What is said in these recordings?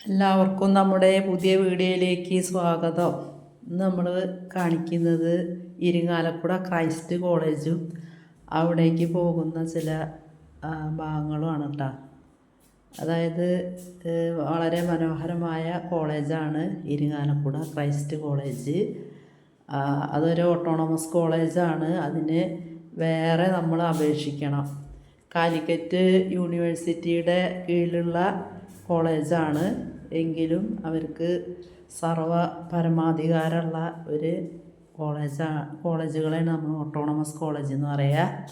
എല്ലാവർക്കും നമ്മുടെ പുതിയ വീഡിയോയിലേക്ക് സ്വാഗതം. നമ്മൾ കാണിക്കുന്നത് ഇരിങ്ങാലക്കുട ക്രൈസ്റ്റ് കോളേജും അവിടേക്ക് പോകുന്ന ചില ഭാഗങ്ങളുമാണ് കേട്ടോ അതായത് വളരെ മനോഹരമായ കോളേജാണ് ഇരിങ്ങാലക്കുട ക്രൈസ്റ്റ് കോളേജ്. അതൊരു ഓട്ടോണമസ് കോളേജാണ്. അതിന് വേറെ നമ്മൾ അപേക്ഷിക്കണം. കാലിക്കറ്റ് യൂണിവേഴ്സിറ്റിയുടെ കീഴിലുള്ള കോളേജാണ്. എങ്കിലും അവർക്ക് സർവ പരമാധികാരമുള്ള ഒരു കോളേജാ കോളേജുകളെയാണ് നമ്മൾ ഓട്ടോണമസ് കോളേജ് എന്ന് പറയുക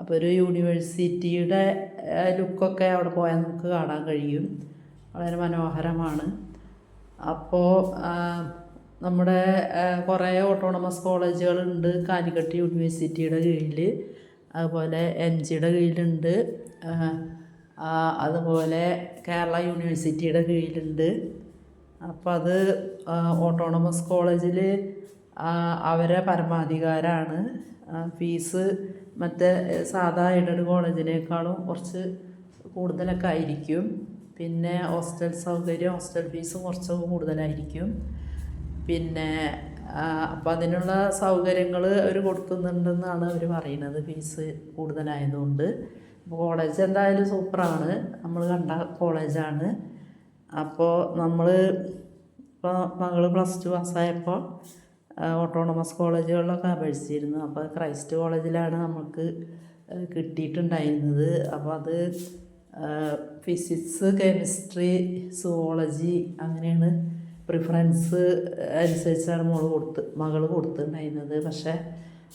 അപ്പോൾ ഒരു യൂണിവേഴ്സിറ്റിയുടെ ലുക്കൊക്കെ അവിടെ പോയാൽ നമുക്ക് കാണാൻ കഴിയും. വളരെ മനോഹരമാണ്. അപ്പോൾ നമ്മുടെ കുറേ ഓട്ടോണമസ് കോളേജുകളുണ്ട്. കാലിക്കട്ട് യൂണിവേഴ്സിറ്റിയുടെ കീഴിൽ അതുപോലെ എം ജിയുടെ കീഴിലുണ്ട്. അതുപോലെ കേരള യൂണിവേഴ്സിറ്റിയുടെ കീഴിലുണ്ട്. അപ്പോൾ അത് ഓട്ടോണമസ് കോളേജിൽ അവരെ പരമാധികാരമാണ് ഫീസ് മറ്റേ സാധാ എയ്ഡഡ് കോളേജിനേക്കാളും കുറച്ച് കൂടുതലൊക്കെ ആയിരിക്കും. പിന്നെ ഹോസ്റ്റൽ സൗകര്യം ഹോസ്റ്റൽ ഫീസും കുറച്ച് കൂടുതലായിരിക്കും. പിന്നെ അപ്പം അതിനുള്ള സൗകര്യങ്ങൾ അവർ കൊടുക്കുന്നുണ്ടെന്നാണ് അവർ പറയുന്നത് ഫീസ് കൂടുതലായതുകൊണ്ട്. കോളേജ് എന്തായാലും സൂപ്പറാണ്. നമ്മൾ കണ്ട കോളേജാണ്. അപ്പോൾ നമ്മൾ ഇപ്പോൾ മകൾ പ്ലസ് ടു പാസ്സായപ്പോൾ ഓട്ടോണമസ് കോളേജുകളിലൊക്കെ അപേക്ഷിച്ചിരുന്നു. അപ്പോൾ ക്രൈസ്റ്റ് കോളേജിലാണ് നമുക്ക് കിട്ടിയിട്ടുണ്ടായിരുന്നത്. അപ്പോൾ അത് ഫിസിക്സ് കെമിസ്ട്രി സുവോളജി അങ്ങനെയാണ് പ്രിഫറൻസ് അനുസരിച്ചാണ് മോൾ കൊടുത്ത് മകൾ കൊടുത്തിട്ടുണ്ടായിരുന്നത്. പക്ഷേ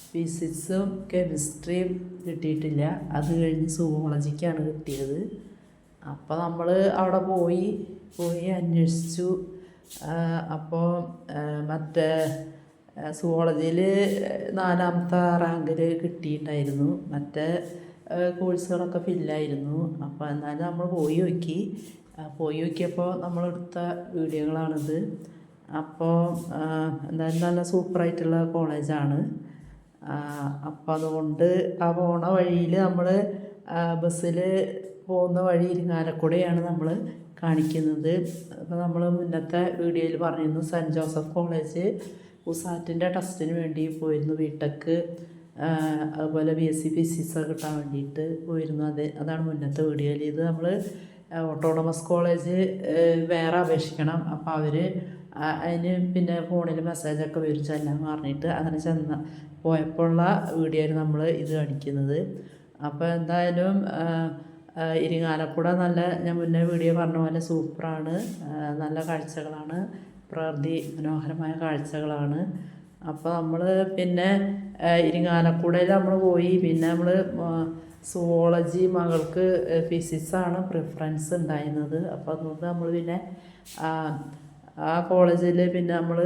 ഫിസിക്സും കെമിസ്ട്രിയും കിട്ടിയിട്ടില്ല. അത് കഴിഞ്ഞ് സുവോളജിക്കാണ് കിട്ടിയത്. അപ്പോൾ നമ്മൾ അവിടെ പോയി പോയി അന്വേഷിച്ചു. അപ്പോൾ മറ്റേ സുവോളജിയിൽ നാലാമത്തെ റാങ്കിൽ കിട്ടിയിട്ടുണ്ടായിരുന്നു. മറ്റേ കോഴ്സുകളൊക്കെ ഫില്ലായിരുന്നു അപ്പോൾ എന്നാലും നമ്മൾ പോയി നോക്കി. പോയി നോക്കിയപ്പോൾ നമ്മളെടുത്ത വീഡിയോകളാണിത്. അപ്പോൾ എന്തായാലും നല്ല സൂപ്പറായിട്ടുള്ള കോളേജാണ് അപ്പോൾ അതുകൊണ്ട് ആ പോണ വഴിയിൽ നമ്മൾ ബസ്സിൽ പോകുന്ന വഴി ഇരിങ്ങാലക്കുടയാണ് നമ്മൾ കാണിക്കുന്നത്. അപ്പോൾ നമ്മൾ മുന്നത്തെ വീഡിയോയിൽ പറഞ്ഞിരുന്നു സെന്റ് ജോസഫ് കോളേജ് ഉസാറ്റിന്റെ ടെസ്റ്റിന് വേണ്ടി പോയിരുന്നു വീട്ടക്ക് അതുപോലെ ബി എസ് സി ഫിസിക്സ് കിട്ടാൻ വേണ്ടിയിട്ട് പോയിരുന്നു. അത് അതാണ് മുന്നത്തെ വീഡിയോയിൽ ഇത് നമ്മൾ ഓട്ടോണമസ് കോളേജ് വേറെ അപേക്ഷിക്കണം. അപ്പോൾ അവർ അതിന് പിന്നെ ഫോണിൽ മെസ്സേജൊക്കെ വരും ചെല്ലാൻ പറഞ്ഞിട്ട് അങ്ങനെ ചെന്ന പോയപ്പോഴുള്ള വീഡിയോയിൽ നമ്മൾ ഇത് കാണിക്കുന്നത്. അപ്പോൾ എന്തായാലും ഇരിങ്ങാലക്കുട നല്ല ഞാൻ മുന്നേ വീഡിയോ പറഞ്ഞ പോലെ സൂപ്പറാണ്. നല്ല കാഴ്ചകളാണ്. പ്രകൃതി മനോഹരമായ കാഴ്ചകളാണ്. അപ്പോൾ നമ്മൾ പിന്നെ ഇരിങ്ങാലക്കുടയിൽ നമ്മൾ പോയി. പിന്നെ നമ്മൾ സുവോളജി മകൾക്ക് ഫിസിക്സാണ് പ്രിഫറൻസ് ഉണ്ടായിരുന്നത്. അപ്പോൾ അതുകൊണ്ട് നമ്മൾ പിന്നെ ആ, കോളേജിൽ പിന്നെ നമ്മൾ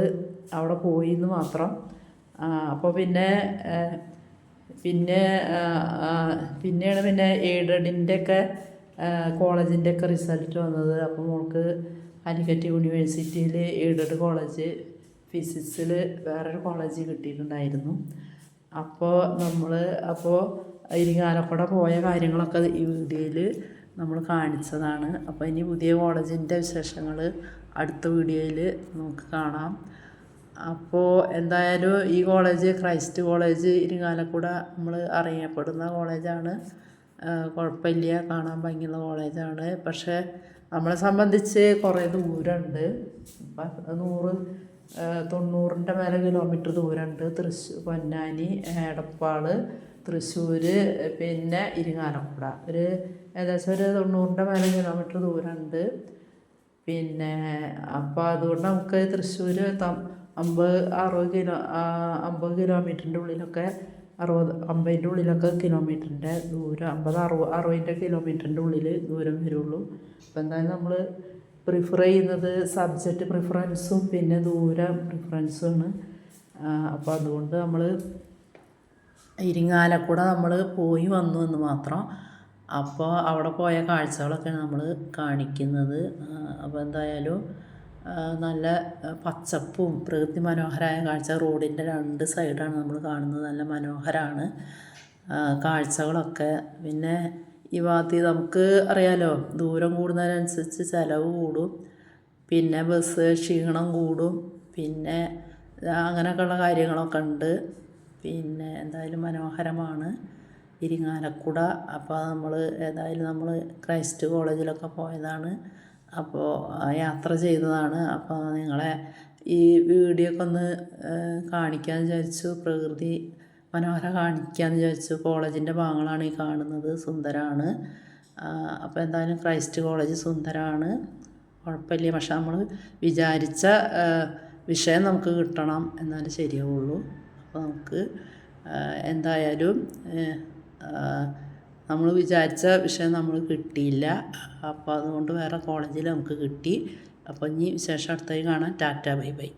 അവിടെ പോയി എന്ന് മാത്രം അപ്പോൾ പിന്നെ പിന്നെ പിന്നെയാണ് പിന്നെ എയ്ഡഡിന്റെ ഒക്കെ കോളേജിന്റെ ഒക്കെ റിസൾട്ട് വന്നത്. അപ്പോൾ മോൾക്ക് അലിക്കറ്റ് യൂണിവേഴ്സിറ്റിയിൽ എയ്ഡഡ് കോളേജ് ഫിസിക്സിൽ വേറൊരു കോളേജ് കിട്ടിയിട്ടുണ്ടായിരുന്നു. അപ്പോൾ നമ്മൾ അപ്പോൾ ഇരിങ്ങാലക്കുട പോയ കാര്യങ്ങളൊക്കെ ഈ വീഡിയോയിൽ നമ്മൾ കാണിച്ചതാണ്. അപ്പോൾ ഇനി പുതിയ കോളേജിന്റെ വിശേഷങ്ങൾ അടുത്ത വീഡിയോയിൽ നമുക്ക് കാണാം. അപ്പോൾ എന്തായാലും ഈ കോളേജ് ക്രൈസ്റ്റ് കോളേജ് ഇരിങ്ങാലക്കുട നമ്മൾ അറിയപ്പെടുന്ന കോളേജാണ്. കുഴപ്പമില്ല കാണാൻ ഭംഗിയുള്ള കോളേജാണ്. പക്ഷേ നമ്മളെ സംബന്ധിച്ച് കുറേ ദൂരമുണ്ട്. അപ്പം നൂറ് തൊണ്ണൂറിന്റെ മേലെ കിലോമീറ്റർ ദൂരമുണ്ട്. തൃശ്ശൂർ പൊന്നാനി എടപ്പാൾ തൃശ്ശൂർ പിന്നെ ഇരിങ്ങാലക്കുട. ഒരു ഏകദേശം ഒരു തൊണ്ണൂറിന്റെ മേലെ കിലോമീറ്റർ ദൂരമുണ്ട്. പിന്നെ അപ്പോൾ അതുകൊണ്ട് നമുക്ക് തൃശ്ശൂർ അമ്പത് അറുപത് കിലോ അമ്പത് കിലോമീറ്ററിന്റെ ഉള്ളിലൊക്കെ അറുപത് അമ്പതിന്റെ ഉള്ളിലൊക്കെ കിലോമീറ്ററിന്റെ ദൂരം അമ്പത് അറുപത് അറുപതിന്റെ കിലോമീറ്ററിന്റെ ഉള്ളിൽ ദൂരം വരുള്ളൂ. അപ്പോൾ എന്തായാലും നമ്മൾ പ്രിഫർ ചെയ്യുന്നത് സബ്ജക്റ്റ് പ്രിഫറൻസും പിന്നെ ദൂരം പ്രിഫറൻസുമാണ് അപ്പോൾ അതുകൊണ്ട് നമ്മൾ ഇരിങ്ങാലക്കുട നമ്മൾ പോയി വന്നു എന്ന് മാത്രം. അപ്പോൾ അവിടെ പോയ കാഴ്ചകളൊക്കെയാണ് നമ്മൾ കാണിക്കുന്നത്. അപ്പോൾ എന്തായാലും നല്ല പച്ചപ്പും പ്രകൃതി മനോഹരമായ കാഴ്ച. റോഡിന്റെ രണ്ട് സൈഡാണ് നമ്മൾ കാണുന്നത്. നല്ല മനോഹരമാണ് കാഴ്ചകളൊക്കെ. പിന്നെ ഈ ഭാഗത്ത് നമുക്ക് അറിയാലോ ദൂരം കൂടുന്നതിനനുസരിച്ച് ചിലവ് കൂടും. പിന്നെ ബസ് ക്ഷീണം കൂടും. പിന്നെ അങ്ങനെയൊക്കെയുള്ള കാര്യങ്ങളൊക്കെ ഉണ്ട്. പിന്നെ എന്തായാലും മനോഹരമാണ്. ഇരിങ്ങാലക്കുട. അപ്പോൾ നമ്മൾ ഏതായാലും നമ്മൾ ക്രൈസ്റ്റ് കോളേജിലൊക്കെ പോയതാണ്. അപ്പോൾ യാത്ര ചെയ്തതാണ്. അപ്പോൾ നിങ്ങളെ ഈ വീഡിയോ ഒക്കെ ഒന്ന് കാണിക്കാമെന്ന് വിചാരിച്ചു. പ്രകൃതി മനോഹര കാണിക്കാമെന്ന് വിചാരിച്ചു. കോളേജിന്റെ ഭാഗങ്ങളാണ് ഈ കാണുന്നത്. സുന്ദരമാണ് അപ്പോൾ എന്തായാലും ക്രൈസ്റ്റ് കോളേജ് സുന്ദരമാണ് കുഴപ്പമില്ല. പക്ഷെ നമ്മൾ വിചാരിച്ച വിഷയം നമുക്ക് കിട്ടണം. എന്നാലേ ശരിയാവുള്ളൂ. അപ്പോൾ നമുക്ക് എന്തായാലും നമ്മൾ വിചാരിച്ച വിഷയം നമ്മൾ കിട്ടിയില്ല. അപ്പോൾ അതുകൊണ്ട് വേറെ കോളേജിൽ നമുക്ക് കിട്ടി. അപ്പോൾ ഇനി വിശേഷം അടുത്തായി കാണാം. Tata bye bye.